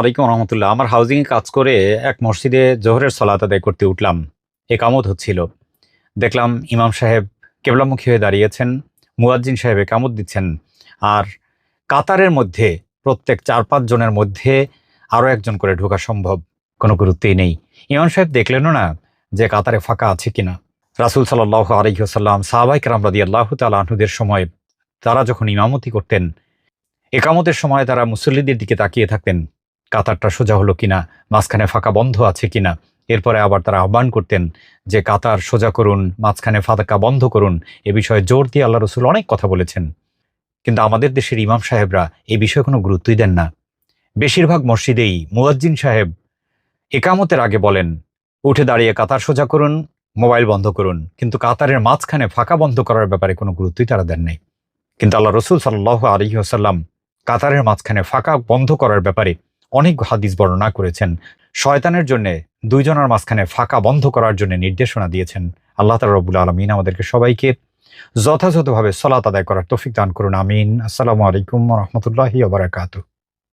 ওয়ালাইকুম রহমতুল্লাহ। আমার হাউজিংয়ে কাজ করে এক মসজিদে জোহরের সলাত আদায় করতে উঠলাম। একামত হচ্ছিল। দেখলাম ইমাম সাহেব কেবলামুখী হয়ে দাঁড়িয়েছেন, মুয়াজ্জিন সাহেব একামত দিচ্ছেন। আর কাতারের মধ্যে, প্রত্যেক চার পাঁচ জনের মধ্যে আরও একজন করে ঢোকা সম্ভব, কোনো গুরুত্বই নেই। ইমাম সাহেব দেখলেনও না যে কাতারে ফাঁকা আছে কিনা। রাসুল সাল্লাহ আলহিহাসাল্লাম সাহাবাই কালাম রাদি আল্লাহ তালাহুদের সময় তারা যখন ইমামতি করতেন একামতের সময় তারা মুসল্লিদের দিকে তাকিয়ে থাকতেন। কাতারটা সোজা হলো কিনা, মাঝখানে ফাঁকা বন্ধ আছে কিনা, এরপরে আবার তারা আহ্বান করতেন যে কাতার সোজা করুন, মাঝখানে ফাঁকা বন্ধ করুন, এ বিষয়ে জোর দিয়ে আল্লাহ রসুল অনেক কথা বলেছেন। কিন্তু আমাদের দেশের ইমাম সাহেবরা এই বিষয়ে কোনো গুরুত্বই দেন না। বেশিরভাগ মসজিদেই মুয়াজ্জিন সাহেব একামতের আগে বলেন, উঠে দাঁড়িয়ে কাতার সোজা করুন, মোবাইল বন্ধ করুন। কিন্তু কাতারের মাঝখানে ফাঁকা বন্ধ করার ব্যাপারে কোনো গুরুত্বই তারা দেন নাই। কিন্তু আল্লাহ রসুল সাল্লাহ আলহি আসাল্লাম কাতারের মাঝখানে ফাঁকা বন্ধ করার ব্যাপারে অনেক হাদিস বর্ণনা করেছেন। শয়তানের জন্য দুইজনের মাঝখানে ফাঁকা বন্ধ করার জন্য নির্দেশনা দিয়েছেন আল্লাহ তালা রবুল আলমিন। আমাদেরকে সবাইকে যথাযথভাবে সলাত আদায় করার তফিক দান করুন। আমিন। আসসালামু আলাইকুম রহমতুল্লাহি আবরাকাতু